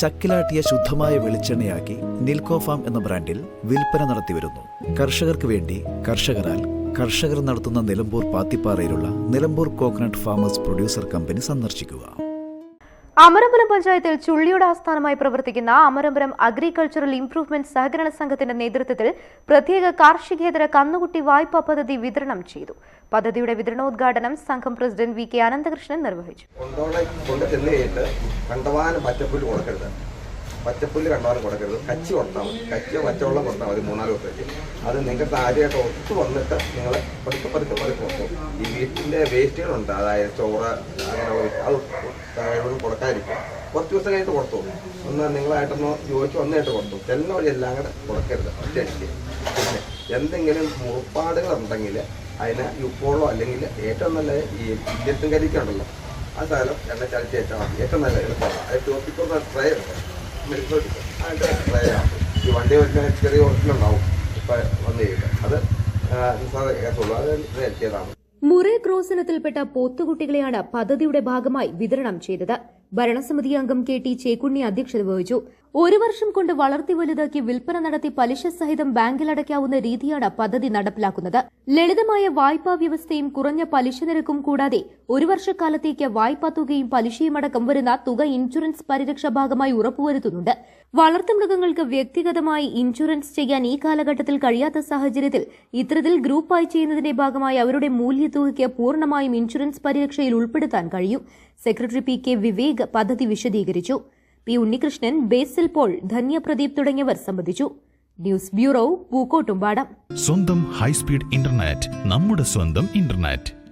ചക്കിലാട്ടിയ ശുദ്ധമായ വെളിച്ചെണ്ണയാക്കി നിൽക്കോ ഫാം എന്ന ബ്രാൻഡിൽ വിൽപ്പന നടത്തിവരുന്നു. കർഷകർക്ക് വേണ്ടി കർഷകരാൽ കർഷകർ നടത്തുന്ന Nilambur പാത്തിപ്പാറയിലുള്ള Nilambur coconut farmers producer company സന്ദർശിക്കുക. അമരമ്പലം പഞ്ചായത്തിൽ ചുള്ളിയുടെ ആസ്ഥാനമായി പ്രവർത്തിക്കുന്ന അമരമ്പലം അഗ്രികൾച്ചറൽ ഇംപ്രൂവ്മെന്റ് സഹകരണ സംഘത്തിന്റെ നേതൃത്വത്തിൽ പ്രത്യേക കാർഷികേതര കന്നുകുട്ടി വായ്പാ പദ്ധതി വിതരണം ചെയ്തു. പദ്ധതിയുടെ വിതരണോദ്ഘാടനം സംഘം പ്രസിഡന്റ് വി കെ അനന്തകൃഷ്ണൻ നിർവഹിച്ചു. പച്ചപ്പുല്ല് കണ്ടാലും കൊടുക്കരുത്. കച്ചി കൊടുത്താൽ മതി. കച്ചിയോ പച്ചവെള്ളം കൊടുത്താൽ മതി മൂന്നാൽ ദിവസത്തേക്ക്. അത് നിങ്ങൾക്ക് താഴെയായിട്ട് ഒത്തു വന്നിട്ട് നിങ്ങൾ പതുക്കെ പതുക്കെ പതുക്കെ കൊടുക്കും. ഈ വീട്ടിന്റെ വേസ്റ്റുകളുണ്ട്. അതായത് ചോറ് അങ്ങനെയുള്ള അത് കഴിവതും കൊടുക്കാതിരിക്കും. കുറച്ച് ദിവസം കഴിഞ്ഞിട്ട് കൊടുത്തു. ഒന്ന് നിങ്ങളായിട്ടൊന്ന് ചോദിച്ച് ഒന്നായിട്ട് കൊടുത്തു. ചെന്ന വഴി എല്ലാം കൂടെ കൊടുക്കരുത്. ഒറ്റയടിക്ക്. പിന്നെ എന്തെങ്കിലും മുറിപ്പാടുകൾ ഉണ്ടെങ്കിൽ അതിന് ഉപ്പോളോ അല്ലെങ്കിൽ ഏറ്റവും നല്ല ഈ ഇന്ത്യത്തും കരിക്കുണ്ടല്ലോ ആ സാധനം എണ്ണ ചളിച്ച് വെച്ചാൽ മതി. ഏറ്റവും നല്ല എളുപ്പമാണ്. അത് ടോപ്പിക്കുന്ന ട്രൈ ഉണ്ട് ഈ വണ്ടി വരുന്ന ചെറിയ ഹോട്ടലുണ്ടാവും ഇപ്പം വന്നു കഴിയുമ്പോൾ അത് നിസ്സാര കേസുള്ളൂ മുറേ ക്രോസനത്തിൽപ്പെട്ട പോത്തുകുട്ടികളെയാണ് പദ്ധതിയുടെ ഭാഗമായി വിതരണം ചെയ്തത്. ഭരണസമിതി അംഗം കെ ടി ചേക്കുണ്ണി അധ്യക്ഷത വഹിച്ചു. ഒരു വർഷം കൊണ്ട് വളർത്തി വലുതാക്കി വിൽപ്പന നടത്തി പലിശ സഹിതം ബാങ്കിൽ അടയ്ക്കാവുന്ന രീതിയാണ് പദ്ധതി നടപ്പിലാക്കുന്നത്. ലളിതമായ വായ്പാ വ്യവസ്ഥയും കുറഞ്ഞ പലിശ നിരക്കും കൂടാതെ ഒരു വർഷക്കാലത്തേക്ക് വായ്പാ തുകയും പലിശയും അടക്കം വരുന്ന തുക ഇൻഷുറൻസ് പരിരക്ഷ ഭാഗമായി ഉറപ്പുവരുത്തുന്നുണ്ട്. വളർത്തുമൃഗങ്ങൾക്ക് വ്യക്തിഗതമായി ഇൻഷുറൻസ് ചെയ്യാൻ ഈ കാലഘട്ടത്തിൽ കഴിയാത്ത സാഹചര്യത്തിൽ ഇത്തരത്തിൽ ഗ്രൂപ്പായി ചെയ്യുന്നതിന്റെ ഭാഗമായി അവരുടെ മൂല്യത്തുകയ്ക്ക് പൂർണമായും ഇൻഷുറൻസ് പരിരക്ഷയിൽ ഉൾപ്പെടുത്താൻ കഴിയും. സെക്രട്ടറി പി കെ വിവേക് പദ്ധതി വിശദീകരിച്ചു. P Unnikrishnan Basil Paul Dhanya Pradeep തുടങ്ങിയവർ സംബന്ധിച്ചു. News bureau Pookkottumpadam. സ്വന്തം ഹൈസ്പീഡ് ഇന്റർനെറ്റ് നമ്മുടെ സ്വന്തം ഇന്റർനെറ്റ്.